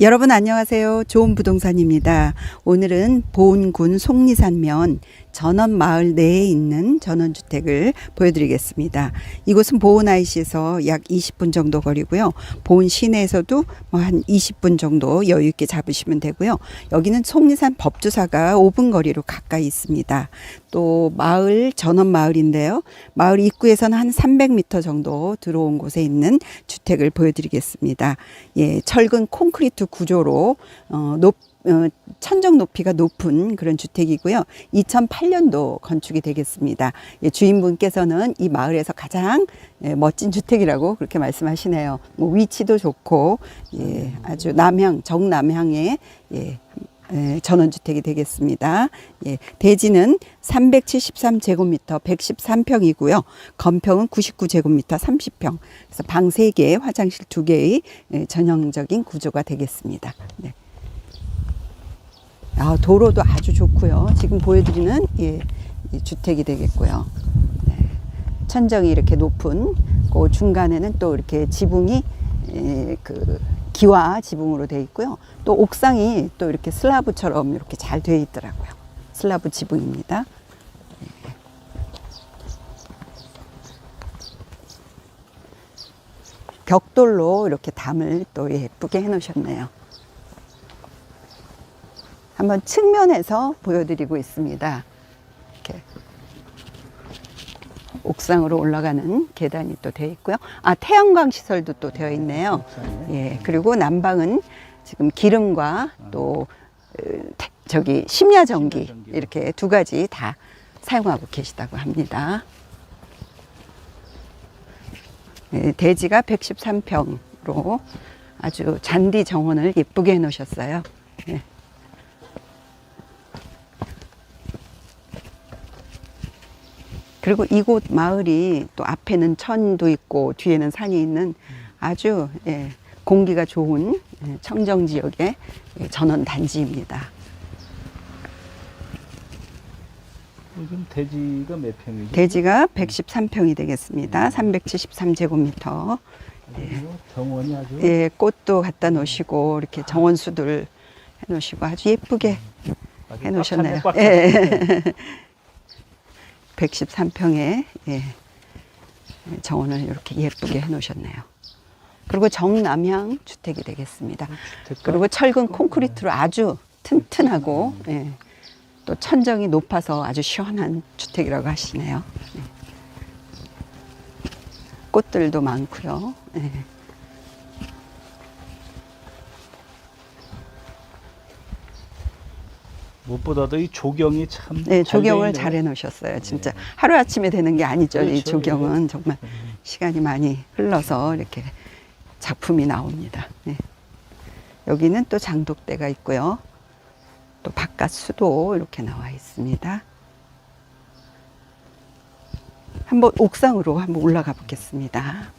여러분 안녕하세요. 좋은 부동산입니다. 오늘은 보은군 속리산면 전원마을 내에 있는 전원주택을 보여드리겠습니다. 이곳은 보은 IC에서 약 20분 정도 거리고요. 보은 시내에서도 뭐 한 20분 정도 여유 있게 잡으시면 되고요. 여기는 속리산 법주사가 5분 거리로 가까이 있습니다. 또 마을 전원마을인데요. 마을 입구에서는 한 300m 정도 들어온 곳에 있는 주택을 보여드리겠습니다. 예, 철근 콘크리트 구조로 어, 높 어, 천정 높이가 높은 그런 주택이고요. 2008년도 건축이 되겠습니다. 예, 주인분께서는 이 마을에서 가장 예, 멋진 주택이라고 그렇게 말씀하시네요. 뭐 위치도 좋고 예, 아주 남향 정남향의 예, 예, 전원주택이 되겠습니다. 예, 대지는 373제곱미터 113평이고요. 건평은 99제곱미터 30평. 그래서 방 3개, 화장실 2개의 예, 전형적인 구조가 되겠습니다. 네. 아, 도로도 아주 좋고요. 지금 보여드리는 예, 이 주택이 되겠고요. 네. 천정이 이렇게 높은 그 중간에는 또 이렇게 지붕이 예, 그 기와 지붕으로 되어 있고요. 또 옥상이 또 이렇게 슬라브처럼 이렇게 잘 되어 있더라고요. 슬라브 지붕입니다. 예. 벽돌로 이렇게 담을 또 예쁘게 해 놓으셨네요. 한번 측면에서 보여드리고 있습니다. 이렇게 옥상으로 올라가는 계단이 또 되어 있고요. 아 태양광 시설도 또 되어 있네요. 예 그리고 난방은 지금 기름과 또 어, 태- 저기 심야 전기. 이렇게 두 가지 다 사용하고 계시다고 합니다. 예, 대지가 113평으로 아주 잔디 정원을 예쁘게 해놓으셨어요. 예. 그리고 이곳 마을이 또 앞에는 천도 있고 뒤에는 산이 있는 아주 예, 공기가 좋은 예, 청정 지역의 예, 전원 단지입니다. 요즘 대지가 몇 평이죠? 대지가 113평이 되겠습니다. 373제곱미터. 그리고 정원이 아주 예, 꽃도 갖다 놓으시고 이렇게 정원 수들 해 놓으시고 아주 예쁘게 아주 해 놓으셨네요. 꽉 예. 찼네. 113평에 예, 정원을 이렇게 예쁘게 해 놓으셨네요. 그리고 정남향 주택이 되겠습니다. 주택가? 그리고 철근 콘크리트로 아주 튼튼하고 예, 또 천정이 높아서 아주 시원한 주택이라고 하시네요. 예. 꽃들도 많고요. 예. 무엇보다도 이 조경이 참 네, 잘 조경을 돼 잘. 해놓으셨어요. 진짜 하루 아침에 되는 게 아니죠. 이 그렇죠. 조경은 정말 시간이 많이 흘러서 이렇게 작품이 나옵니다. 네. 여기는 또 장독대가 있고요. 또 바깥 수도 이렇게 나와 있습니다. 한번 옥상으로 한번 올라가 보겠습니다.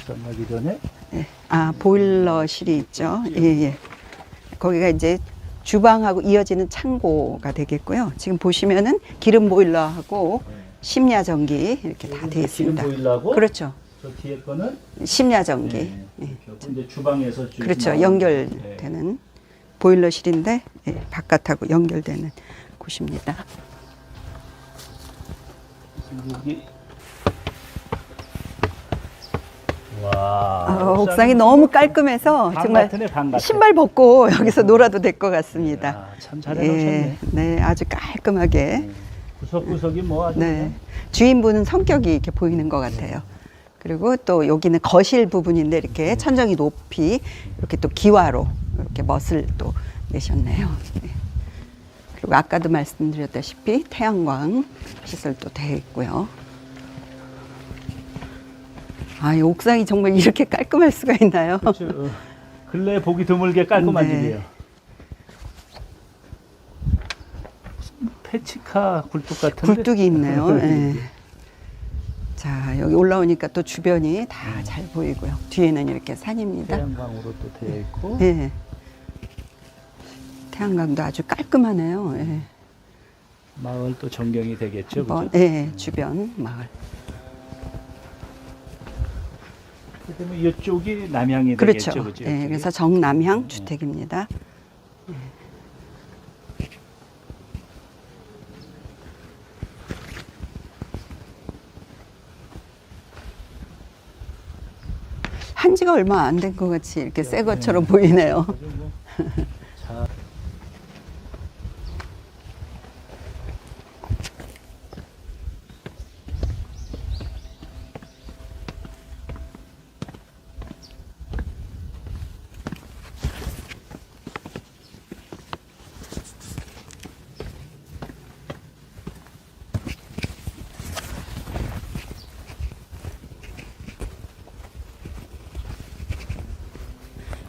시작하기 전에 예. 아, 보일러실이 있죠. 예, 예. 거기가 이제 주방하고 이어지는 창고가 되겠고요. 지금 보시면은 기름 보일러하고 심야 전기 이렇게 다 되어 있습니다. 기름 보일러하고 그렇죠. 저 뒤에 거는 심야 전기. 네, 예. 이제 주방에서 쭉 그렇죠. 나오는, 네. 연결되는 보일러실인데 예, 바깥하고 연결되는 곳입니다. 네. 여기 와 어, 옥상이 너무 깔끔해서 방 정말 같으네, 방 같아. 신발 벗고 여기서 놀아도 될 것 같습니다. 야, 참 잘해놓으셨네. 예, 네, 아주 깔끔하게. 네. 구석구석이 뭐 아주 네. 그냥 주인분은 성격이 이렇게 보이는 것 같아요. 그리고 또 여기는 거실 부분인데 이렇게 천정이 높이 이렇게 또 기와로 이렇게 멋을 또 내셨네요. 네. 그리고 아까도 말씀드렸다시피 태양광 시설도 되어 있고요. 아, 이 옥상이 정말 이렇게 깔끔할 수가 있나요? 그렇죠. 어, 근래 보기 드물게 깔끔한 네. 집이에요. 페치카 굴뚝 같은데. 굴뚝이 있네요. 예. 자, 여기 올라오니까 또 주변이 다 잘 보이고요. 뒤에는 이렇게 산입니다. 태양광으로 또 되어 있고. 예. 태양광도 아주 깔끔하네요. 예. 마을 또 전경이 되겠죠. 한번, 그죠? 예, 주변 마을. 이렇게 되면 이쪽이 남향이 그렇죠. 되겠죠. 그죠? 예, 그래서 정남향 주택입니다. 한 지가 얼마 안 된 것 같이 이렇게 새 것처럼 보이네요. 그죠, 뭐. 자,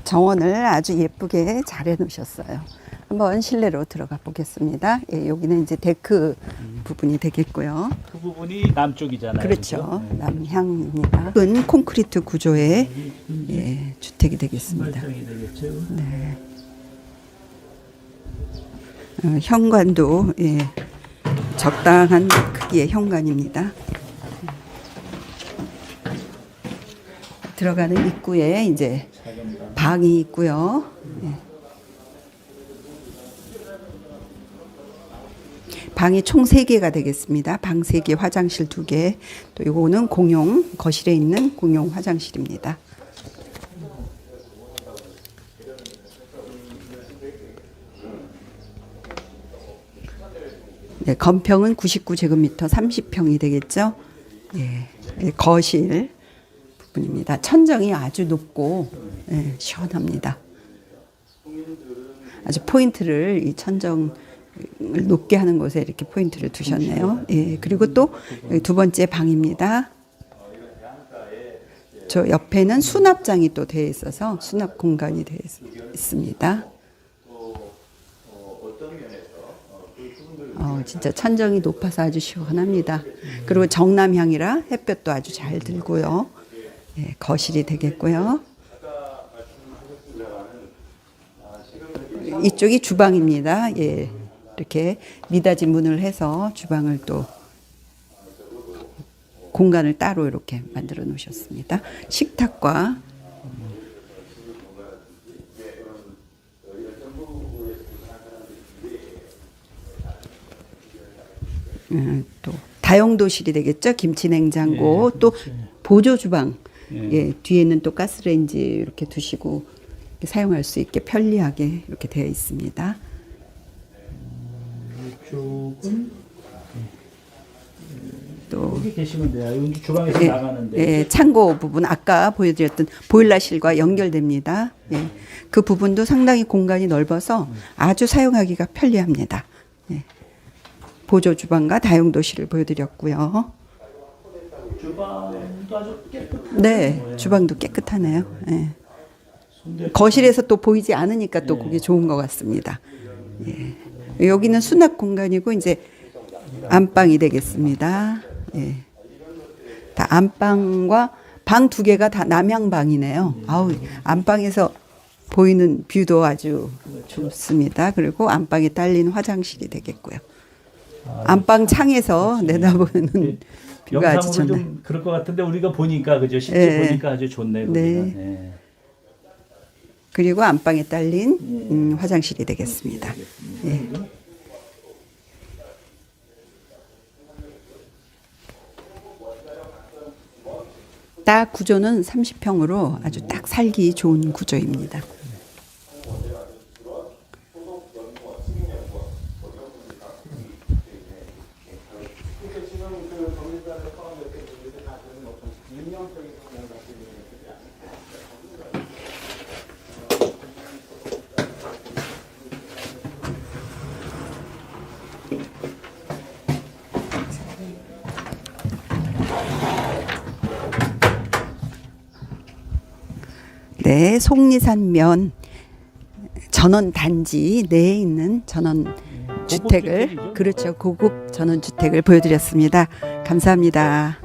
정원을 아주 예쁘게 잘 해놓으셨어요. 한번 실내로 들어가 보겠습니다. 예, 여기는 이제 데크 부분이 되겠고요. 그 부분이 남쪽이잖아요. 그렇죠. 그죠? 네. 남향입니다. 은 콘크리트 구조의 예, 주택이 되겠습니다. 발전이 되겠죠. 네. 어, 현관도 예, 적당한 크기의 현관입니다. 들어가는 입구에 이제 방. 방이 있고요. 예. 방이 총 세개가 되겠습니다. 방 세개 화장실 두개또 요거는 공용 거실에 있는 공용 화장실입니다. 네, 건평은 99제곱미터 30평이 되겠죠. 예, 예, 거실 부 분입니다. 천정이 아주 높고 예, 시원합니다. 아주 포인트를 이 천정을 높게 하는 곳에 이렇게 포인트를 두셨네요. 예, 그리고 또 두 번째 방입니다. 저 옆에는 수납장이 또 되어 있어서 수납 공간이 되어 있- 있습니다. 어, 진짜 천정이 높아서 아주 시원합니다. 그리고 정남향이라 햇볕도 아주 잘 들고요. 예, 거실이 되겠고요. 이쪽이 주방입니다. 예, 이렇게 미닫이 문을 해서 주방을 또 공간을 따로 이렇게 만들어 놓으셨습니다. 식탁과 음, 또 다용도실이 되겠죠. 김치 냉장고 예, 또. 보조 주방. 예. 예, 뒤에는 또 가스레인지 이렇게 두시고 이렇게 사용할 수 있게 편리하게 이렇게 되어 있습니다. 이쪽은 또 여기 계시면 돼요. 여기 주방에서 예, 나가는데. 예, 창고 부분 아까 보여드렸던 보일러실과 연결됩니다. 예, 그 부분도 상당히 공간이 넓어서 아주 사용하기가 편리합니다. 예, 보조 주방과 다용도실을 보여드렸고요. 주방도 아주 깨끗 한. 네, 주방도 깨끗하네요. 예. 손대 거실에서 또 보이지 않으니까 또 그게 좋은 것 같습니다. 예. 여기는 수납 공간이고 이제 안방이 되겠습니다. 예. 다 안방과 방 두 개가 다 남향방이네요. 아우 안방에서 보이는 뷰도 아주 좋습니다. 그리고 안방에 딸린 화장실이 되겠고요. 안방 창에서 내다보는 뷰가 아주 영상으로 좋네요. 좀 그럴 것 같은데 우리가 보니까 그죠? 실제 예. 보니까 아주 좋네요. 네. 거기가. 네. 그리고 안방에 딸린 음, 화장실이 되겠습니다. 예. 딱 구조는 30평으로 아주 딱 살기 좋은 구조입니다. 네, 속리산면 전원 단지 내에 있는 전원 주택을 주택이죠? 그렇죠 고급 전원 주택을 보여드렸습니다. 감사합니다.